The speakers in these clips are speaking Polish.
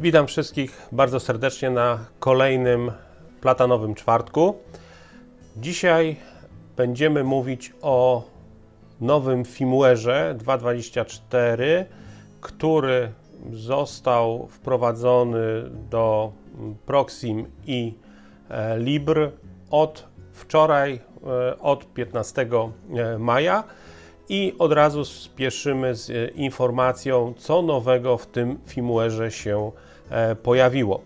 Witam wszystkich bardzo serdecznie na kolejnym platanowym czwartku. Dzisiaj będziemy mówić o nowym firmware'ze 2.24, który został wprowadzony do Proxim i e, Libr od wczoraj, e, od 15 maja i od razu spieszymy z e, informacją, co nowego w tym firmware'ze się e, pojawiło.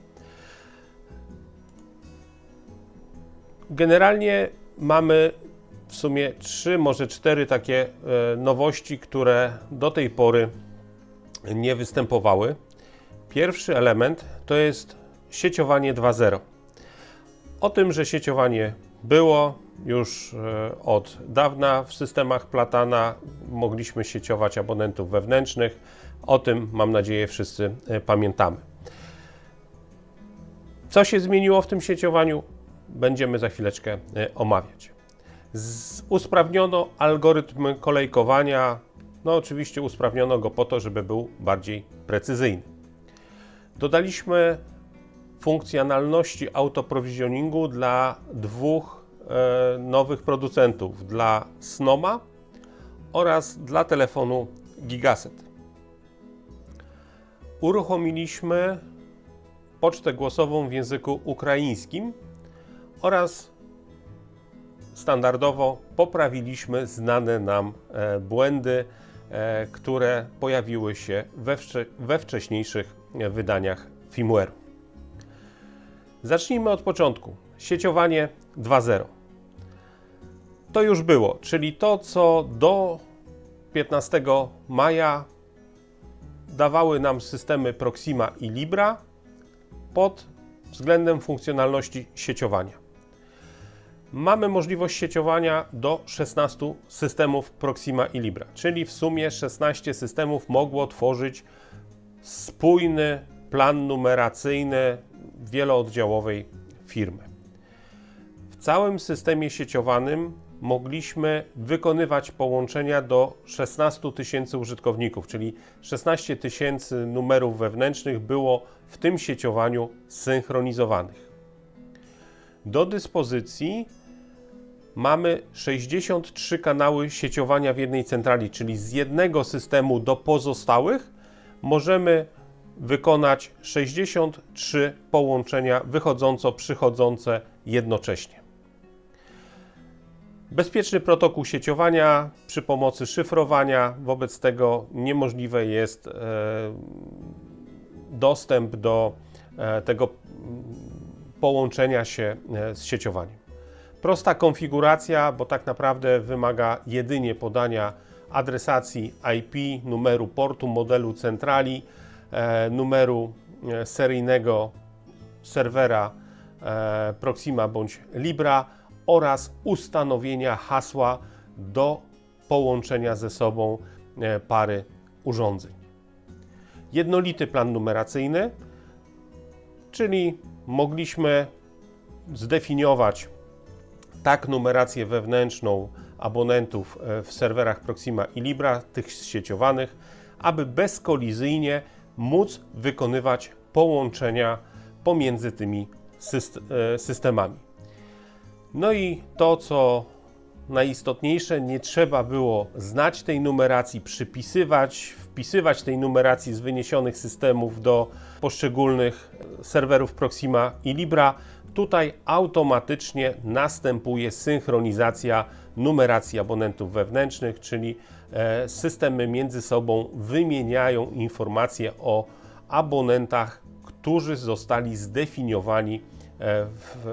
Generalnie mamy w sumie trzy, może cztery takie e, nowości, które do tej pory nie występowały. Pierwszy element to jest sieciowanie 2.0. O tym, że sieciowanie było już e, od dawna w systemach Platana, mogliśmy sieciować abonentów wewnętrznych. O tym, mam nadzieję, wszyscy e, pamiętamy. Co się zmieniło w tym sieciowaniu? Będziemy za chwileczkę e, omawiać. Usprawniono algorytm kolejkowania. No, oczywiście usprawniono go po to, żeby był bardziej precyzyjny. Dodaliśmy funkcjonalności autoprovisioningu dla dwóch e, nowych producentów, dla Snoma oraz dla telefonu Gigaset. Uruchomiliśmy pocztę głosową w języku ukraińskim oraz standardowo poprawiliśmy znane nam e, błędy, e, które pojawiły się we, wcze- we wcześniejszych e, wydaniach firmware'u. Zacznijmy od początku. Sieciowanie 2.0. To już było, czyli to, co do 15 maja dawały nam systemy Proxima i Libra pod względem funkcjonalności sieciowania. Mamy możliwość sieciowania do 16 systemów Proxima i Libra, czyli w sumie 16 systemów mogło tworzyć spójny plan numeracyjny wielooddziałowej firmy. W całym systemie sieciowanym mogliśmy wykonywać połączenia do 16 tysięcy użytkowników, czyli 16 tysięcy numerów wewnętrznych było w tym sieciowaniu synchronizowanych. Do dyspozycji mamy 63 kanały sieciowania w jednej centrali, czyli z jednego systemu do pozostałych możemy wykonać 63 połączenia wychodząco-przychodzące jednocześnie. Bezpieczny protokół sieciowania przy pomocy szyfrowania, wobec tego niemożliwe jest e, dostęp do e, tego połączenia się e, z sieciowaniem. Prosta konfiguracja, bo tak naprawdę wymaga jedynie podania adresacji IP, numeru portu, modelu centrali, numeru e, seryjnego serwera e, Proxima bądź Libra oraz ustanowienia hasła do połączenia ze sobą e, pary urządzeń. Jednolity plan numeracyjny, czyli mogliśmy zdefiniować tak numerację wewnętrzną abonentów e, w serwerach Proxima i Libra, tych sieciowanych, aby bezkolizyjnie móc wykonywać połączenia pomiędzy tymi e, systemami. No i to, co najistotniejsze, nie trzeba było znać tej numeracji, przypisywać, wpisywać tej numeracji z wyniesionych systemów do poszczególnych serwerów Proxima i Libra. Tutaj automatycznie następuje synchronizacja numeracji abonentów wewnętrznych, czyli e, systemy między sobą wymieniają informacje o abonentach, którzy zostali zdefiniowani e, w,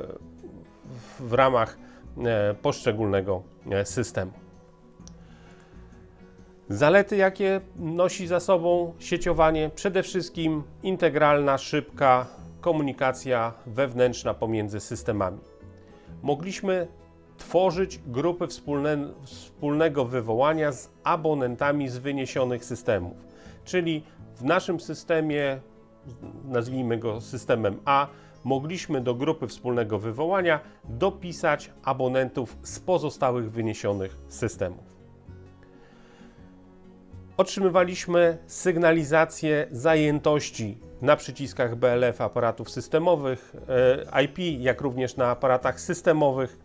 w ramach e, poszczególnego systemu. Zalety, jakie nosi za sobą sieciowanie? Przede wszystkim integralna, szybka komunikacja wewnętrzna pomiędzy systemami. Mogliśmy tworzyć grupy wspólne, wspólnego wywołania z abonentami z wyniesionych systemów. Czyli w naszym systemie, nazwijmy go systemem A, mogliśmy do grupy wspólnego wywołania dopisać abonentów z pozostałych wyniesionych systemów. Otrzymywaliśmy sygnalizację zajętości na przyciskach BLF aparatów systemowych e, IP, jak również na aparatach systemowych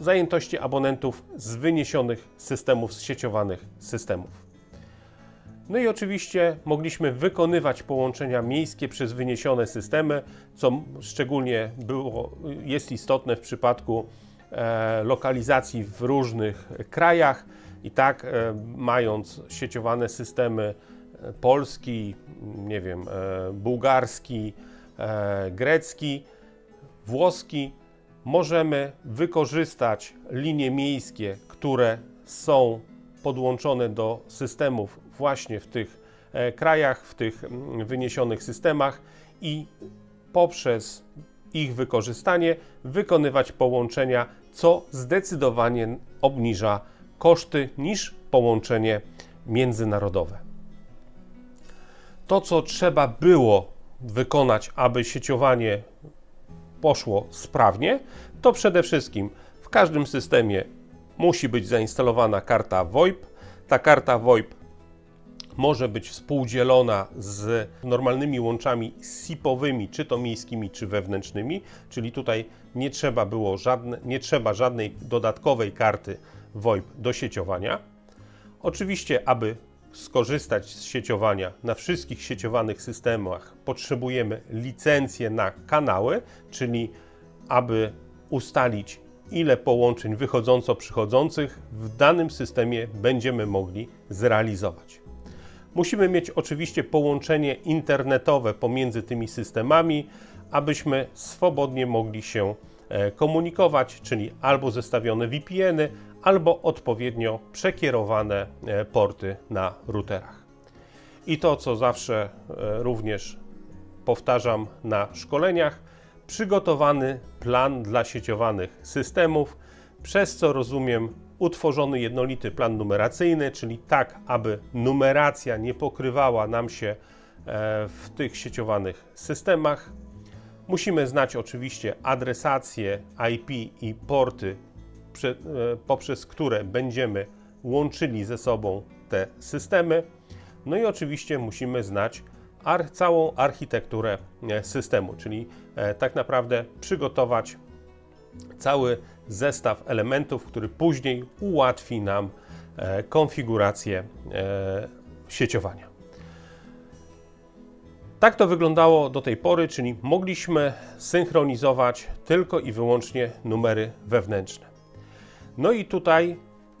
zajętości abonentów z wyniesionych systemów, zsieciowanych systemów. No i oczywiście mogliśmy wykonywać połączenia miejskie przez wyniesione systemy, co szczególnie było, jest istotne w przypadku e, lokalizacji w różnych krajach. I tak, e, mając sieciowane systemy e, polski, nie wiem, e, bułgarski, grecki, włoski, możemy wykorzystać linie miejskie, które są podłączone do systemów właśnie w tych krajach, w tych wyniesionych systemach i poprzez ich wykorzystanie wykonywać połączenia, co zdecydowanie obniża koszty niż połączenie międzynarodowe. To, co trzeba było wykonać, aby sieciowanie poszło sprawnie, to przede wszystkim w każdym systemie musi być zainstalowana karta VoIP. Ta karta VoIP może być współdzielona z normalnymi łączami SIP-owymi, czy to miejskimi, czy wewnętrznymi, czyli tutaj nie trzeba było żadne, nie trzeba żadnej dodatkowej karty VoIP do sieciowania. Oczywiście, aby skorzystać z sieciowania na wszystkich sieciowanych systemach, potrzebujemy licencję na kanały, czyli aby ustalić, ile połączeń wychodząco-przychodzących w danym systemie będziemy mogli zrealizować. Musimy mieć oczywiście połączenie internetowe pomiędzy tymi systemami, abyśmy swobodnie mogli się e, komunikować, czyli albo zestawione VPN-y, albo odpowiednio przekierowane e, porty na routerach. I to, co zawsze e, również powtarzam na szkoleniach, przygotowany plan dla sieciowanych systemów, przez co rozumiem utworzony jednolity plan numeracyjny, czyli tak, aby numeracja nie pokrywała nam się e, w tych sieciowanych systemach. Musimy znać oczywiście adresację IP i porty, poprzez które będziemy łączyli ze sobą te systemy. No i oczywiście musimy znać ar całą architekturę e, systemu, czyli tak naprawdę przygotować cały zestaw elementów, który później ułatwi nam e, konfigurację e, sieciowania. Tak to wyglądało do tej pory, czyli mogliśmy synchronizować tylko i wyłącznie numery wewnętrzne. No i tutaj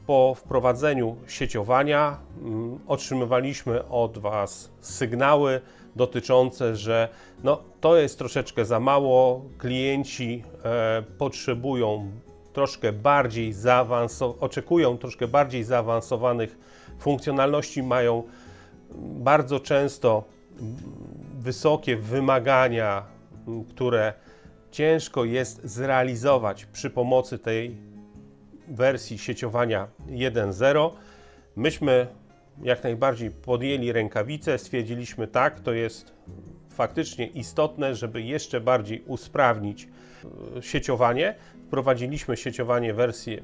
po wprowadzeniu sieciowania mm, otrzymywaliśmy od Was sygnały dotyczące, że no, to jest troszeczkę za mało, klienci e, potrzebują troszkę bardziej zaawansowanych, oczekują troszkę bardziej zaawansowanych funkcjonalności, mają bardzo często wysokie wymagania, które ciężko jest zrealizować przy pomocy tej wersji sieciowania 1.0. Myśmy jak najbardziej podjęli rękawice, stwierdziliśmy tak, to jest faktycznie istotne, żeby jeszcze bardziej usprawnić e, sieciowanie. Wprowadziliśmy sieciowanie wersji, e,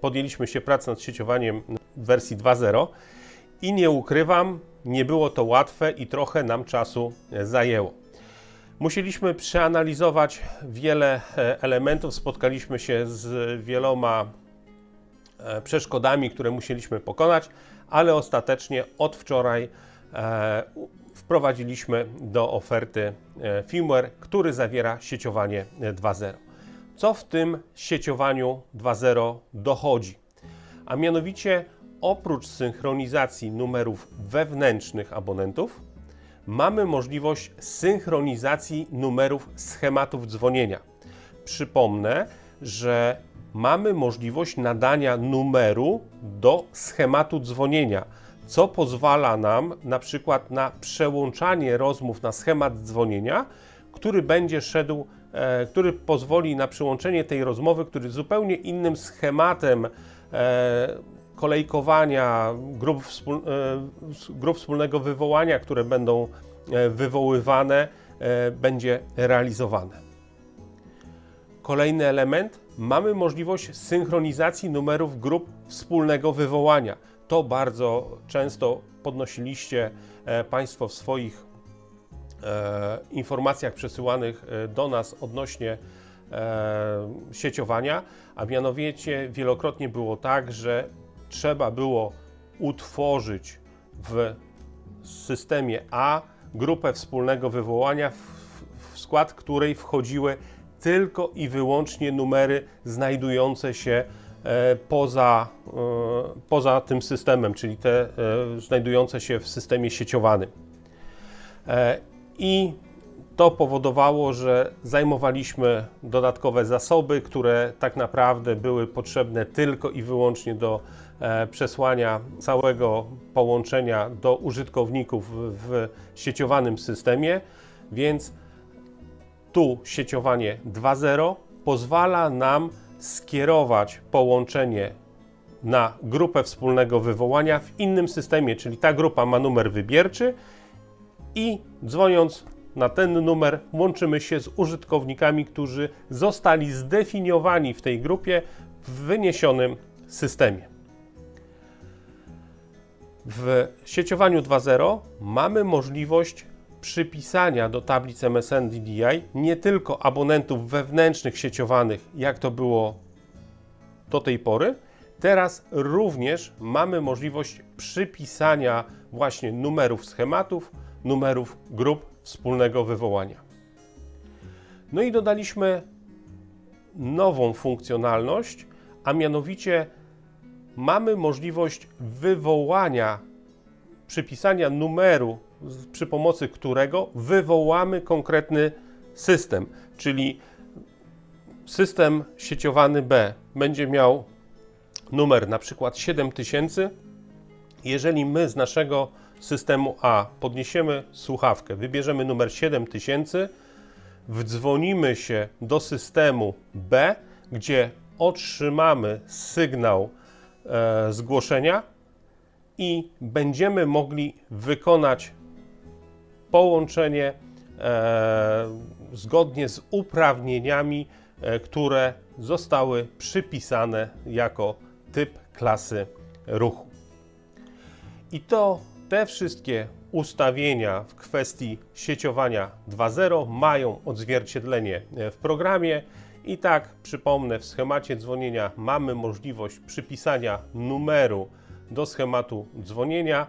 podjęliśmy się prac nad sieciowaniem wersji 2.0 i nie ukrywam, nie było to łatwe i trochę nam czasu e, zajęło. Musieliśmy przeanalizować wiele elementów, spotkaliśmy się z wieloma przeszkodami, które musieliśmy pokonać, ale ostatecznie od wczoraj wprowadziliśmy do oferty e, firmware, który zawiera sieciowanie 2.0. Co w tym sieciowaniu 2.0 dochodzi? A mianowicie oprócz synchronizacji numerów wewnętrznych abonentów, mamy możliwość synchronizacji numerów schematów dzwonienia. Przypomnę, że mamy możliwość nadania numeru do schematu dzwonienia co pozwala nam na przykład na przełączanie rozmów na schemat dzwonienia, który będzie szedł, e, który pozwoli na przyłączenie tej rozmowy, który zupełnie innym schematem e, kolejkowania, grup, wspól, e, grup wspólnego wywołania, które będą wywoływane, będzie realizowane. Kolejny element mamy możliwość synchronizacji numerów grup wspólnego wywołania. To bardzo często podnosiliście e, Państwo w swoich e, informacjach przesyłanych e, do nas odnośnie sieciowania, a mianowicie wielokrotnie było tak, że trzeba było utworzyć w systemie A grupę wspólnego wywołania, w skład której wchodziły tylko i wyłącznie numery znajdujące się e, poza, e, poza tym systemem, czyli te e, znajdujące się w systemie sieciowanym. I to powodowało, że zajmowaliśmy dodatkowe zasoby, które tak naprawdę były potrzebne tylko i wyłącznie do przesłania całego połączenia do użytkowników w sieciowanym systemie, więc tu sieciowanie 2.0 pozwala nam skierować połączenie na grupę wspólnego wywołania w innym systemie, czyli ta grupa ma numer wybierczy i dzwoniąc na ten numer łączymy się z użytkownikami, którzy zostali zdefiniowani w tej grupie w wyniesionym systemie. W sieciowaniu 2.0 mamy możliwość przypisania do tablic MSN DDI nie tylko abonentów wewnętrznych sieciowanych, jak to było do tej pory, teraz również mamy możliwość przypisania właśnie numerów schematów, numerów grup wspólnego wywołania. No i dodaliśmy nową funkcjonalność, a mianowicie mamy możliwość wywołania, przypisania numeru, przy pomocy którego wywołamy konkretny system, czyli system sieciowany B będzie miał numer na przykład 7000. Jeżeli my z naszego systemu A podniesiemy słuchawkę, wybierzemy numer 7000, wdzwonimy się do systemu B, gdzie otrzymamy sygnał e, zgłoszenia i będziemy mogli wykonać połączenie e, zgodnie z uprawnieniami, e, które zostały przypisane jako typ klasy ruchu. I to te wszystkie ustawienia w kwestii sieciowania 2.0 mają odzwierciedlenie e, w programie. I tak przypomnę, w schemacie dzwonienia mamy możliwość przypisania numeru do schematu dzwonienia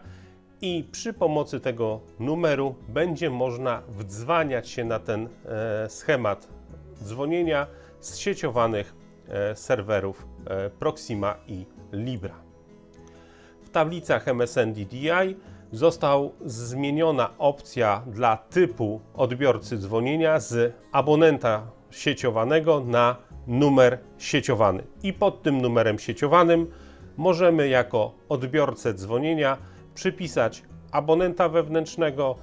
i przy pomocy tego numeru będzie można wdzwaniać się na ten e, schemat dzwonienia z sieciowanych e, serwerów e, Proxima i Libra. W tablicach MSN DDI został zmieniona opcja dla typu odbiorcy dzwonienia z abonenta sieciowanego na numer sieciowany. I pod tym numerem sieciowanym możemy jako odbiorcę dzwonienia przypisać abonenta wewnętrznego,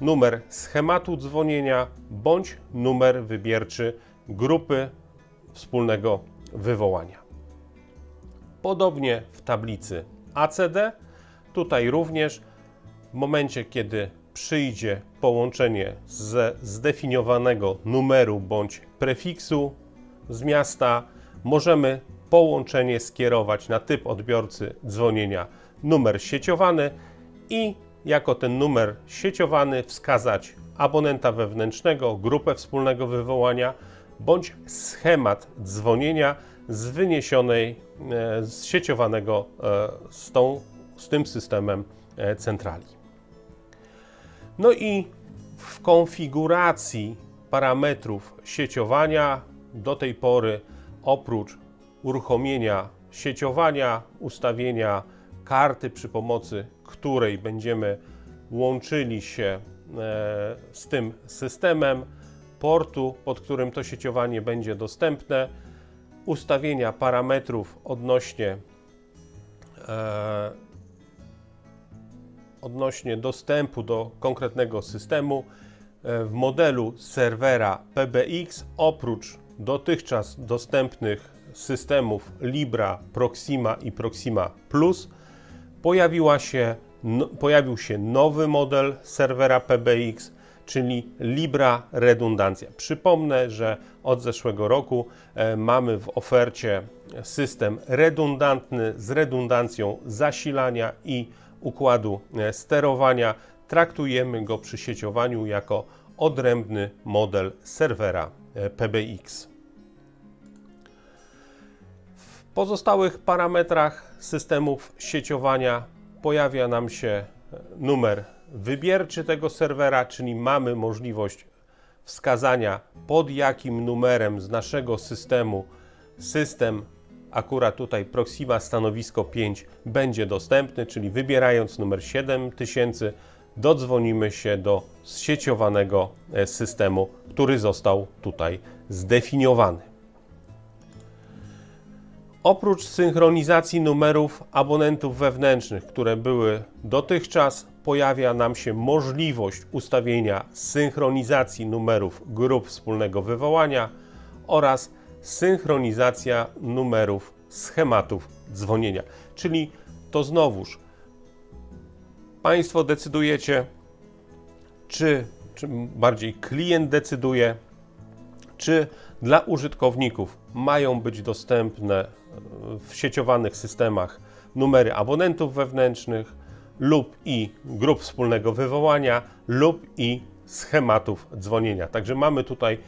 numer schematu dzwonienia bądź numer wybierczy grupy wspólnego wywołania. Podobnie w tablicy ACD, tutaj również w momencie, kiedy przyjdzie połączenie ze zdefiniowanego numeru bądź prefiksu z miasta, możemy połączenie skierować na typ odbiorcy dzwonienia numer sieciowany i jako ten numer sieciowany wskazać abonenta wewnętrznego, grupę wspólnego wywołania bądź schemat dzwonienia z wyniesionej, e, z sieciowanego e, z, tą, z tym systemem e, centrali. No i w konfiguracji parametrów sieciowania do tej pory oprócz uruchomienia sieciowania, ustawienia karty, przy pomocy której będziemy łączyli się e, z tym systemem, portu, pod którym to sieciowanie będzie dostępne, ustawienia parametrów odnośnie e, odnośnie dostępu do konkretnego systemu e, w modelu serwera PBX oprócz dotychczas dostępnych systemów Libra, Proxima i Proxima Plus pojawiła się, no, pojawił się nowy model serwera PBX, czyli Libra redundancja. Przypomnę, że od zeszłego roku e, mamy w ofercie system redundantny z redundancją zasilania i układu e, sterowania. Traktujemy go przy sieciowaniu jako odrębny model serwera e, PBX. Pozostałych parametrach systemów sieciowania pojawia nam się e, numer wybierczy tego serwera, czyli mamy możliwość wskazania pod jakim numerem z naszego systemu system akurat tutaj Proxima stanowisko 5 będzie dostępny, czyli wybierając numer 7000 dodzwonimy się do zsieciowanego e, systemu, który został tutaj zdefiniowany. Oprócz synchronizacji numerów abonentów wewnętrznych, które były dotychczas, pojawia nam się możliwość ustawienia synchronizacji numerów grup wspólnego wywołania oraz synchronizacja numerów schematów dzwonienia. Czyli to znowuż Państwo decydujecie, czy, czy bardziej klient decyduje, czy dla użytkowników mają być dostępne w sieciowanych systemach numery abonentów wewnętrznych lub i grup wspólnego wywołania lub i schematów dzwonienia. Także mamy tutaj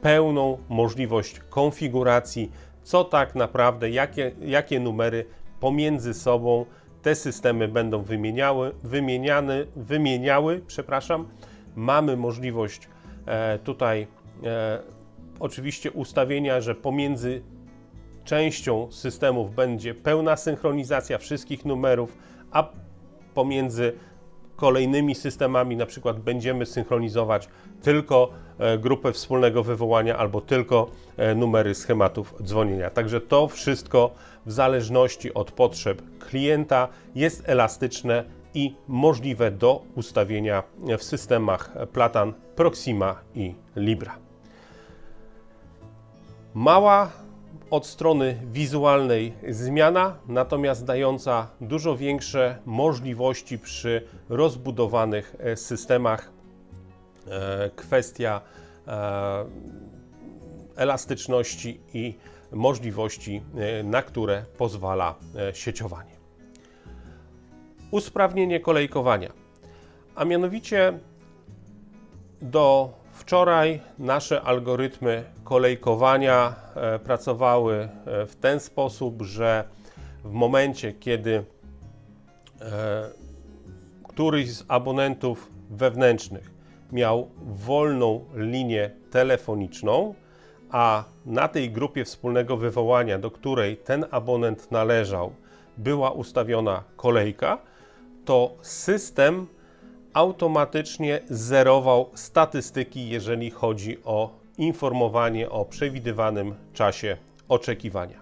pełną możliwość konfiguracji, co tak naprawdę, jakie, jakie numery pomiędzy sobą te systemy będą wymieniały, wymieniane, wymieniały, przepraszam. Mamy możliwość e, tutaj e, oczywiście ustawienia, że pomiędzy częścią systemów będzie pełna synchronizacja wszystkich numerów, a pomiędzy kolejnymi systemami na przykład będziemy synchronizować tylko e, grupę wspólnego wywołania albo tylko e, numery schematów dzwonienia. Także to wszystko w zależności od potrzeb klienta jest elastyczne i możliwe do ustawienia w systemach Platan, Proxima i Libra. Mała od strony wizualnej zmiana, natomiast dająca dużo większe możliwości przy rozbudowanych e, systemach. E, kwestia e, elastyczności i możliwości, na które pozwala sieciowanie. Usprawnienie kolejkowania, a mianowicie do Wczoraj nasze algorytmy kolejkowania e, pracowały e, w ten sposób, że w momencie, kiedy e, któryś z abonentów wewnętrznych miał wolną linię telefoniczną, a na tej grupie wspólnego wywołania, do której ten abonent należał, była ustawiona kolejka, to system automatycznie zerował statystyki, jeżeli chodzi o informowanie o przewidywanym czasie oczekiwania.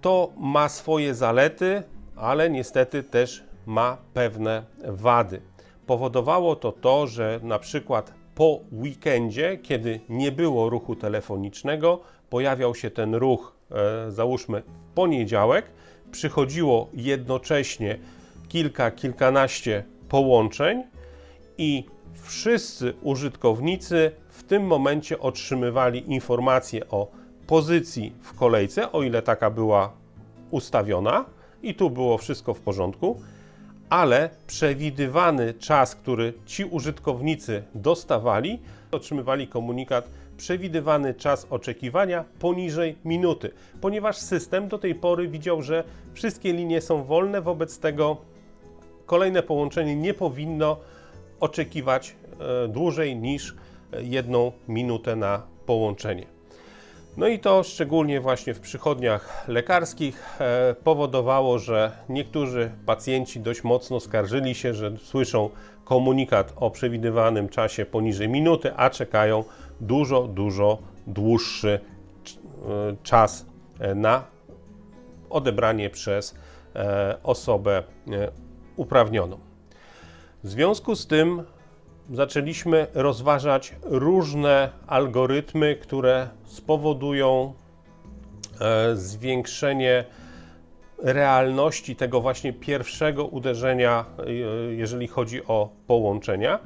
To ma swoje zalety, ale niestety też ma pewne wady. Powodowało to to, że na przykład po weekendzie, kiedy nie było ruchu telefonicznego, pojawiał się ten ruch, e, załóżmy w poniedziałek, przychodziło jednocześnie kilka, kilkanaście połączeń i wszyscy użytkownicy w tym momencie otrzymywali informacje o pozycji w kolejce, o ile taka była ustawiona, i tu było wszystko w porządku, ale przewidywany czas, który ci użytkownicy dostawali, otrzymywali komunikat przewidywany czas oczekiwania poniżej minuty, ponieważ system do tej pory widział, że wszystkie linie są wolne, wobec tego kolejne połączenie nie powinno oczekiwać e, dłużej niż jedną minutę na połączenie. No i to szczególnie właśnie w przychodniach lekarskich e, powodowało, że niektórzy pacjenci dość mocno skarżyli się, że słyszą komunikat o przewidywanym czasie poniżej minuty, a czekają dużo, dużo dłuższy e, czas na odebranie przez osobę uprawnioną. W związku z tym zaczęliśmy rozważać różne algorytmy, które spowodują e, zwiększenie realności tego właśnie pierwszego uderzenia, e, jeżeli chodzi o połączenia.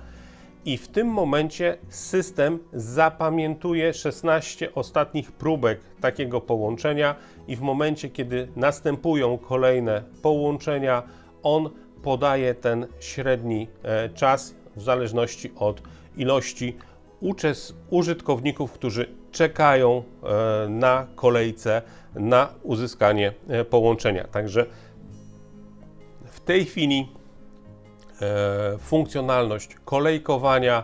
i w tym momencie system zapamiętuje 16 ostatnich próbek takiego połączenia i w momencie, kiedy następują kolejne połączenia, on podaje ten średni e, czas w zależności od ilości użytkowników, którzy czekają e, na kolejce na uzyskanie e, połączenia. Także w tej chwili funkcjonalność kolejkowania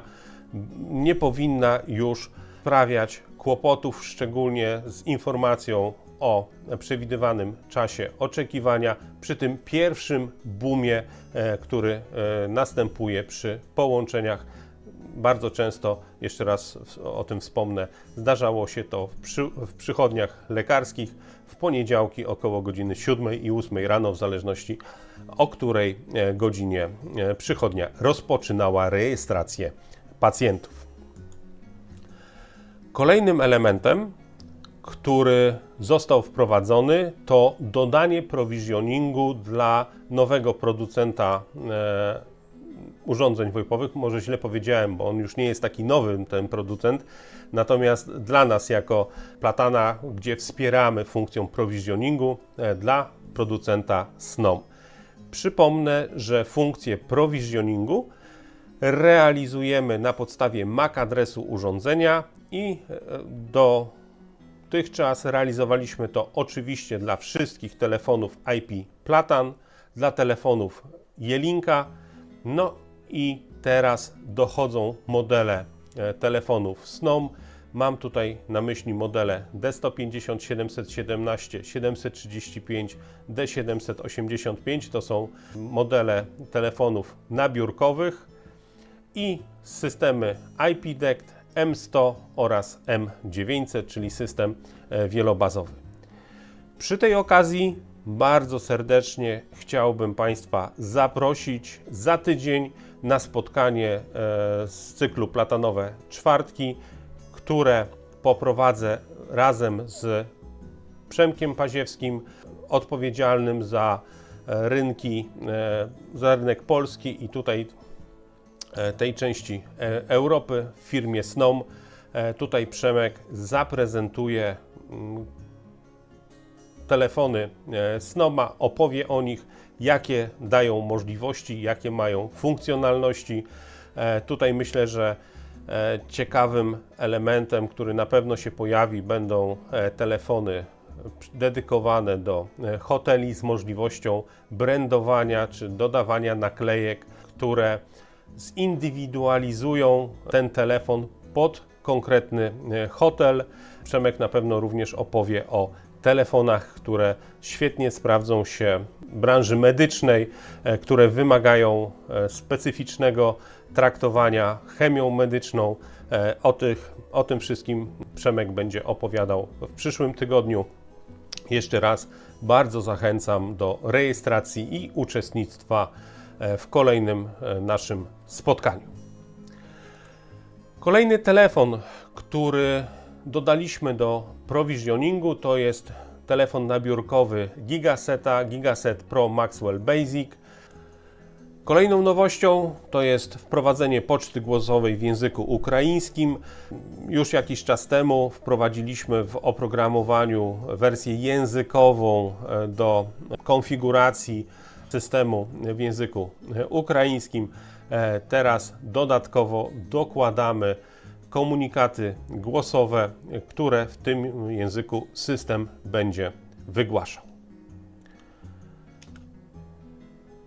nie powinna już sprawiać kłopotów, szczególnie z informacją o przewidywanym czasie oczekiwania przy tym pierwszym boomie, e, który e, następuje przy połączeniach. Bardzo często, jeszcze raz o tym wspomnę, zdarzało się to w, przy, w przychodniach lekarskich w poniedziałki około godziny 7 i 8 rano, w zależności o której e, godzinie przychodnia rozpoczynała rejestrację pacjentów. Kolejnym elementem, który został wprowadzony, to dodanie prowizjoningu dla nowego producenta e, urządzeń VoIPowych. Może źle powiedziałem, bo on już nie jest taki nowy, ten producent. Natomiast dla nas, jako Platana, gdzie wspieramy funkcją prowizjoningu, e, dla producenta SNOM. Przypomnę, że funkcję prowizjoningu realizujemy na podstawie MAC adresu urządzenia i e, dotychczas realizowaliśmy to oczywiście dla wszystkich telefonów IP Platan, dla telefonów Jelinka, no i teraz dochodzą modele e, telefonów SNOM. Mam tutaj na myśli modele D150, 717, 735, D785. To są modele telefonów nabiórkowych i systemy IP-DECT, M100 oraz M900, czyli system e, wielobazowy. Przy tej okazji bardzo serdecznie chciałbym Państwa zaprosić za tydzień na spotkanie e, z cyklu Platanowe Czwartki, które poprowadzę razem z Przemkiem Paziewskim, odpowiedzialnym za e, rynki, za rynek polski i tutaj tej części e, Europy w firmie SNOM. E, Tutaj Przemek zaprezentuje mm, telefony e, Snoma, opowie o nich, jakie dają możliwości, jakie mają funkcjonalności. E, Tutaj myślę, że e, ciekawym elementem, który na pewno się pojawi, będą e, telefony dedykowane do e, hoteli z możliwością brandowania czy dodawania naklejek, które zindywidualizują ten telefon pod konkretny e, hotel. Przemek na pewno również opowie o telefonach, które świetnie sprawdzą się w branży medycznej, e, które wymagają e, specyficznego traktowania chemią medyczną. O, tych, o tym wszystkim Przemek będzie opowiadał w przyszłym tygodniu. Jeszcze raz bardzo zachęcam do rejestracji i uczestnictwa w kolejnym e, naszym spotkaniu. Kolejny telefon, który dodaliśmy do provisioningu, to jest telefon nabiórkowy Gigaseta, Gigaset Pro Maxwell Basic. Kolejną nowością to jest wprowadzenie poczty głosowej w języku ukraińskim. Już jakiś czas temu wprowadziliśmy w oprogramowaniu wersję językową e, do konfiguracji systemu w języku ukraińskim. E, Teraz dodatkowo dokładamy komunikaty głosowe, które w tym języku system będzie wygłaszał.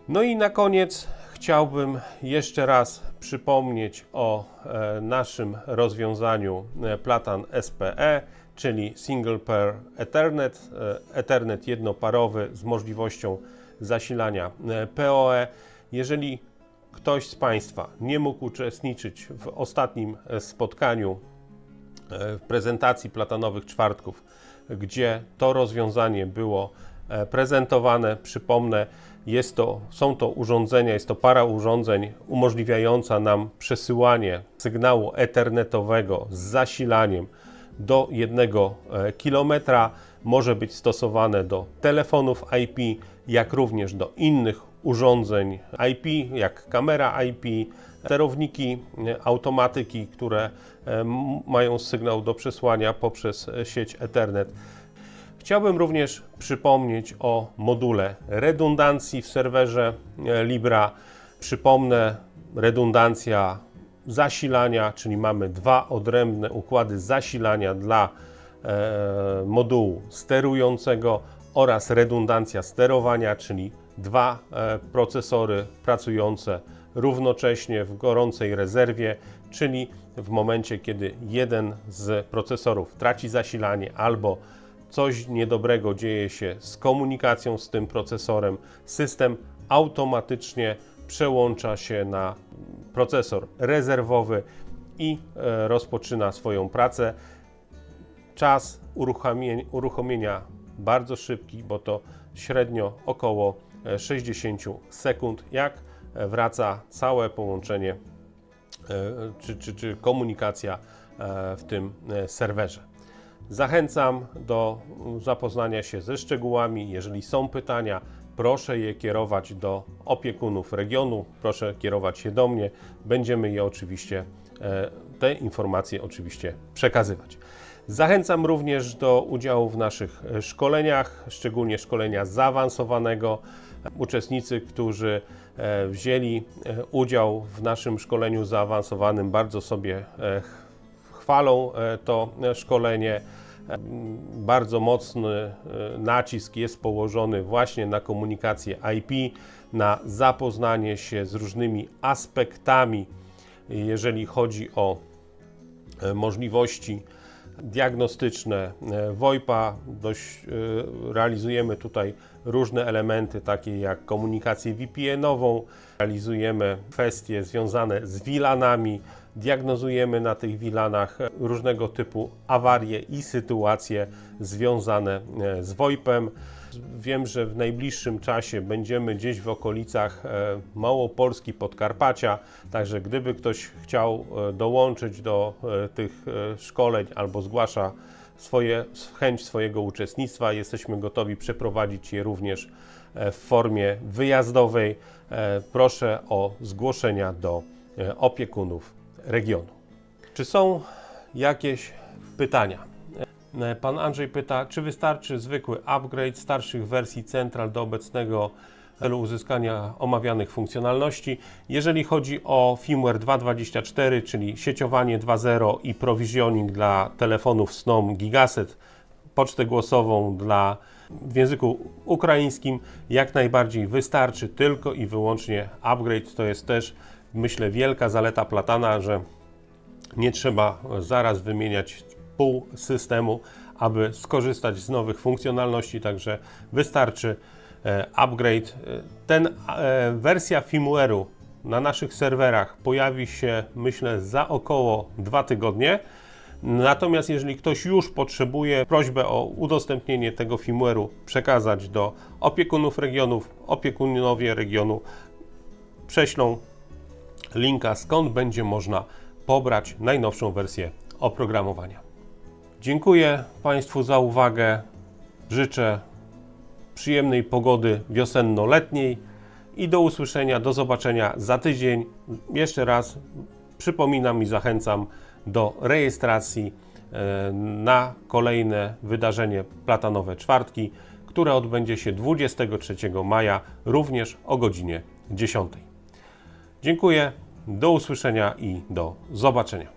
No i na koniec chciałbym jeszcze raz przypomnieć o e, naszym rozwiązaniu e, Platan SPE, czyli Single Pair Ethernet, Ethernet jednoparowy z możliwością zasilania e, PoE. Jeżeli ktoś z Państwa nie mógł uczestniczyć w ostatnim e, spotkaniu e, w prezentacji platanowych czwartków, gdzie to rozwiązanie było e, prezentowane. Przypomnę, jest to, są to urządzenia, jest to para urządzeń umożliwiająca nam przesyłanie sygnału ethernetowego z zasilaniem do 1 km. Może być stosowane do telefonów IP, jak również do innych urządzeń IP, jak kamera IP, sterowniki automatyki, które e, mają sygnał do przesłania poprzez sieć Ethernet. Chciałbym również przypomnieć o module redundancji w serwerze e, Libra. Przypomnę, redundancja zasilania, czyli mamy dwa odrębne układy zasilania dla e, modułu sterującego oraz redundancja sterowania, czyli dwa e, procesory pracujące równocześnie w gorącej rezerwie, czyli w momencie, kiedy jeden z procesorów traci zasilanie albo coś niedobrego dzieje się z komunikacją z tym procesorem, system automatycznie przełącza się na procesor rezerwowy i e, rozpoczyna swoją pracę. Czas uruchomienia, uruchomienia bardzo szybki, bo to średnio około e, 60 sekund, jak e, wraca całe połączenie e, czy, czy, czy komunikacja e, w tym e, serwerze. Zachęcam do zapoznania się ze szczegółami. Jeżeli są pytania, proszę je kierować do opiekunów regionu, proszę kierować się do mnie. Będziemy je oczywiście, e, te informacje oczywiście przekazywać. Zachęcam również do udziału w naszych e, szkoleniach, szczególnie szkolenia zaawansowanego. Uczestnicy, którzy e, wzięli e, udział w naszym szkoleniu zaawansowanym, bardzo sobie chwalą to szkolenie. Bardzo mocny nacisk jest położony właśnie na komunikację IP, na zapoznanie się z różnymi aspektami, jeżeli chodzi o możliwości diagnostyczne e, VoIP-a. Dość e, realizujemy tutaj różne elementy, takie jak komunikację VPN-ową, realizujemy kwestie związane z VLANami, diagnozujemy na tych VLANach e, różnego typu awarie i sytuacje związane z VoIP-em. Wiem, że w najbliższym czasie będziemy gdzieś w okolicach e, Małopolski, Podkarpacia, także gdyby ktoś chciał e, dołączyć do e, tych szkoleń albo zgłasza swoje, chęć swojego uczestnictwa, jesteśmy gotowi przeprowadzić je również w formie wyjazdowej. Proszę o zgłoszenia do opiekunów regionu. Czy są jakieś pytania? E, Pan Andrzej pyta, czy wystarczy zwykły upgrade starszych wersji Central do obecnego celu uzyskania omawianych funkcjonalności. Jeżeli chodzi o firmware 2.24, czyli sieciowanie 2.0 i provisioning dla telefonów Snom Gigaset, pocztę głosową dla w języku ukraińskim jak najbardziej wystarczy tylko i wyłącznie upgrade. To jest też myślę wielka zaleta Platana, że nie trzeba zaraz wymieniać pół systemu, aby skorzystać z nowych funkcjonalności, także wystarczy e, upgrade. Ten e, wersja firmware'u na naszych serwerach pojawi się myślę za około dwa tygodnie. Natomiast jeżeli ktoś już potrzebuje prośbę o udostępnienie tego firmware'u przekazać do opiekunów regionów, opiekunowie regionu prześlą linka, skąd będzie można pobrać najnowszą wersję oprogramowania. Dziękuję Państwu za uwagę. Życzę przyjemnej pogody wiosenno-letniej i do usłyszenia, do zobaczenia za tydzień. Jeszcze raz przypominam i zachęcam do rejestracji e, na kolejne wydarzenie Platanowe Czwartki, które odbędzie się 23 maja, również o godzinie 10. Dziękuję, do usłyszenia i do zobaczenia.